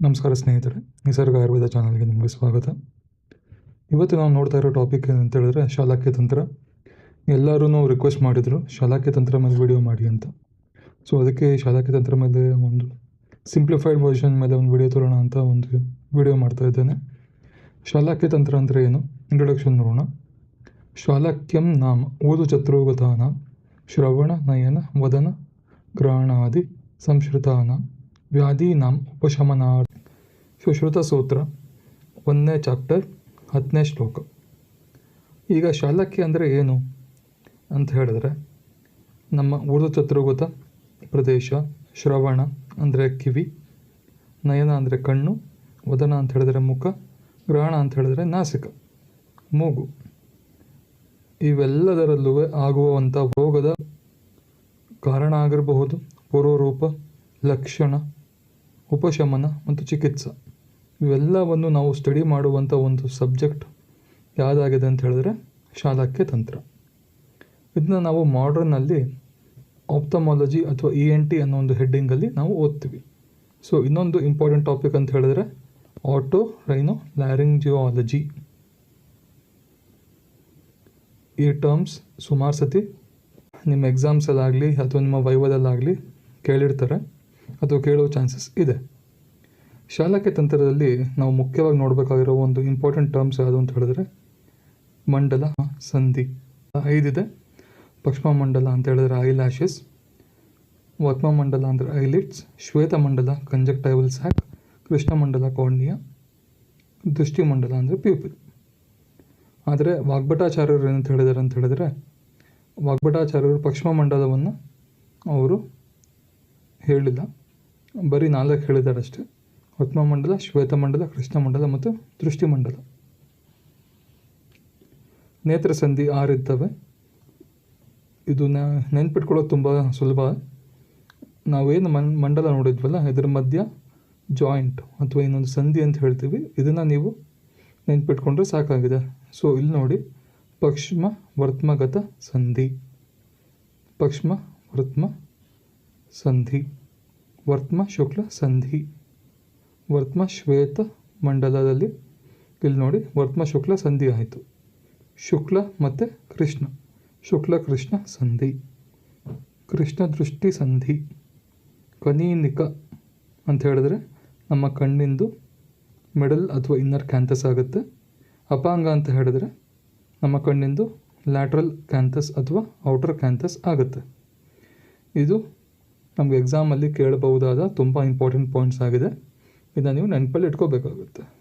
ನಮಸ್ಕಾರ ಸ್ನೇಹಿತರೆ, ನಿಸರ್ಗ ಆಯುರ್ವೇದ ಚಾನಲ್ಗೆ ನಿಮಗೆ ಸ್ವಾಗತ. ಇವತ್ತು ನಾವು ನೋಡ್ತಾ ಇರೋ ಟಾಪಿಕ್ ಏನಂತ ಹೇಳಿದ್ರೆ ಶಾಲಾಕ್ಯ ತಂತ್ರ. ಎಲ್ಲರೂ ರಿಕ್ವೆಸ್ಟ್ ಮಾಡಿದರು ಶಾಲಾಕ್ಯ ತಂತ್ರ ಮೇಲೆ ವಿಡಿಯೋ ಮಾಡಿ ಅಂತ. ಸೊ ಅದಕ್ಕೆ ಶಾಲಾಕ್ಯ ತಂತ್ರ ಮೇಲೆ ಒಂದು ಸಿಂಪ್ಲಿಫೈಡ್ ವರ್ಷನ್ ಮೇಲೆ ಒಂದು ವಿಡಿಯೋ ತರೋಣ ಅಂತ ಒಂದು ವಿಡಿಯೋ ಮಾಡ್ತಾ ಇದ್ದೇನೆ. ಶಾಲಾಕ್ಯ ತಂತ್ರ ಅಂದರೆ ಏನು? ಇಂಟ್ರೊಡಕ್ಷನ್ ನೋಡೋಣ. ಶಾಲಾಕ್ಯಂ ನಾಮ ಓದು ಚತುರ್ಗತಾನ ಶ್ರವಣ ನಯನ, ವದನ ಗ್ರಹಣಾದಿ ಸಂಶ್ರಿತಾನ. ವ್ಯಾಧೀನಾಂ ಉಪಶಮನಾರ್ಥ. ಸುಶ್ರುತ ಸೂತ್ರ, ಒಂದನೇ ಚಾಪ್ಟರ್, ಹತ್ತನೇ ಶ್ಲೋಕ. ಈಗ ಶಾಲಕ್ಕಿ ಅಂದರೆ ಏನು ಅಂತ ಹೇಳಿದ್ರೆ, ನಮ್ಮ ಉರ್ದು ಚತುರ್ಗುತ ಪ್ರದೇಶ, ಶ್ರವಣ ಅಂದರೆ ಕಿವಿ, ನಯನ ಅಂದರೆ ಕಣ್ಣು, ವದನ ಅಂತ ಹೇಳಿದ್ರೆ ಮುಖ, ಗ್ರಹಣ ಅಂತ ಹೇಳಿದ್ರೆ ನಾಸಿಕ, ಮೂಗು. ಇವೆಲ್ಲದರಲ್ಲೂ ಆಗುವಂಥ ರೋಗದ ಕಾರಣ ಆಗಿರಬಹುದು, ಪೂರ್ವರೂಪ, ಲಕ್ಷಣ ಉಪಶಮನ ಮತ್ತು ಚಿಕಿತ್ಸೆ. ಇವೆಲ್ಲವನ್ನು ನಾವು ಸ್ಟಡಿ ಮಾಡುವಂಥ ಒಂದು ಸಬ್ಜೆಕ್ಟ್ ಯಾವುದಾಗಿದೆ ಅಂತ ಹೇಳಿದ್ರೆ ಶಾಲಾಕ್ಯ ತಂತ್ರ. ಇದನ್ನ ನಾವು ಮಾಡ್ರನ್ನಲ್ಲಿ ಆಪ್ತಮಾಲಜಿ ಅಥವಾ ಇ ಎನ್ ಟಿ ಅನ್ನೋ ಒಂದು ಹೆಡ್ಡಿಂಗಲ್ಲಿ ನಾವು ಓದ್ತೀವಿ. ಸೊ ಇನ್ನೊಂದು ಇಂಪಾರ್ಟೆಂಟ್ ಟಾಪಿಕ್ ಅಂತ ಹೇಳಿದ್ರೆ ಆಟೋ ರೈನೋ ಲ್ಯಾರಿಂಜಿಯಾಲಜಿ ಈ ಟರ್ಮ್ಸ್ ಸುಮಾರು ಸತಿ ನಿಮ್ಮ ಎಕ್ಸಾಮ್ಸಲ್ಲಾಗಲಿ ಅಥವಾ ನಿಮ್ಮ ವೈವದಲ್ಲಾಗಲಿ ಕೇಳಿರ್ತಾರೆ. ಅಥವಾ ಕೇಳೋ ಚಾನ್ಸಸ್ ಇದೆ. ಶಾಲಾಕೆ ತಂತ್ರದಲ್ಲಿ ನಾವು ಮುಖ್ಯವಾಗಿ ನೋಡಬೇಕಾಗಿರೋ ಒಂದು ಇಂಪಾರ್ಟೆಂಟ್ ಟರ್ಮ್ಸ್ ಯಾವುದು ಅಂತ ಹೇಳಿದ್ರೆ, ಮಂಡಲ, ಸಂಧಿ ಐದಿದೆ. ಪಕ್ಷ್ಮ ಮಂಡಲ ಅಂತ ಹೇಳಿದ್ರೆ ಐ ಲ್ಯಾಶಸ್ ವತ್ಮ ಮಂಡಲ ಅಂದರೆ ಐಲಿಟ್ಸ್ ಶ್ವೇತ ಮಂಡಲ ಕಂಜಕ್ಟೈಬಲ್ ಸ್ಯಾಕ್ ಕೃಷ್ಣ ಮಂಡಲ ಕಾರ್ನಿಯ ದೃಷ್ಟಿ ಮಂಡಲ ಅಂದರೆ ಪ್ಯೂಪಿಲ್ ಆದರೆ ವಾಗ್ಭಟಾಚಾರ್ಯರು ಏನಂತ ಹೇಳಿದ್ದಾರೆ ಅಂತ ಹೇಳಿದ್ರೆ, ವಾಗ್ಭಟಾಚಾರ್ಯರು ಪಶ್ಚಿಮ ಮಂಡಲವನ್ನು ಅವರು ಹೇಳಿಲ್ಲ. ಬರೀ ನಾಲ್ಕು ಹೇಳಿದ್ದಾರೆ ಅಷ್ಟೇ. ಮಂಡಲ, ಶ್ವೇತ ಮಂಡಲ, ಕೃಷ್ಣ ಮಂಡಲ ಮತ್ತು ದೃಷ್ಟಿ ಮಂಡಲ. ನೇತ್ರ ಸಂಧಿ ಆರಿದ್ದಾವೆ? ಇದು ನೆನ್ಪಿಟ್ಕೊಳ್ಳೋದು ತುಂಬ ಸುಲಭ. ನಾವೇನು ಮನ್, ಮಂಡಲ ನೋಡಿದ್ವಲ್ಲ ಇದರ ಮಧ್ಯ ಜಾಯಿಂಟ್ ಅಥವಾ ಇನ್ನೊಂದು ಸಂಧಿ ಅಂತ ಹೇಳ್ತೀವಿ. ಇದನ್ನು ನೀವು ನೆನ್ಪಿಟ್ಕೊಂಡ್ರೆ ಸಾಕಾಗಿದೆ. ಸೊ, ಇಲ್ಲಿ ನೋಡಿ, ಪಕ್ಷ್ಮ ವರ್ತ್ಮಗತ ಸಂಧಿ. ಪಕ್ಷ್ಮ ವರ್ತ್ಮ ಸಂಧಿ. ವರ್ತ್ಮ ಶುಕ್ಲ ಸಂಧಿ. ವರ್ತ್ಮ ಶ್ವೇತ ಮಂಡಲದಲ್ಲಿ ಇಲ್ಲಿ ನೋಡಿ ವರ್ತ್ಮ ಶುಕ್ಲ ಸಂಧಿ ಆಯಿತು. ಶುಕ್ಲ ಮತ್ತು ಕೃಷ್ಣ. ಶುಕ್ಲ ಕೃಷ್ಣ ಸಂಧಿ. ಕೃಷ್ಣ ದೃಷ್ಟಿ ಸಂಧಿ. ಕನೀನಿಕ ಅಂತ ಹೇಳಿದ್ರೆ ನಮ್ಮ ಕಣ್ಣಿಂದು ಮಿಡಲ್ ಅಥವಾ ಇನ್ನರ್ ಕ್ಯಾಂಥಸ್ ಆಗುತ್ತೆ. ಅಪಾಂಗ ಅಂತ ಹೇಳಿದ್ರೆ ನಮ್ಮ ಕಣ್ಣಿಂದು ಲ್ಯಾಟ್ರಲ್ ಕ್ಯಾಂಥಸ್ ಅಥವಾ ಔಟರ್ ಕ್ಯಾಂಥಸ್ ಆಗುತ್ತೆ. ಇದು ನಮಗೆ ಎಕ್ಸಾಮಲ್ಲಿ ಕೇಳಬಹುದಾದ ತುಂಬ ಇಂಪಾರ್ಟೆಂಟ್ ಪಾಯಿಂಟ್ಸ್ ಆಗಿದೆ. ಇದನ್ನು ನೀವು ನೆನಪಲ್ಲಿ ಇಟ್ಕೋಬೇಕಾಗುತ್ತೆ.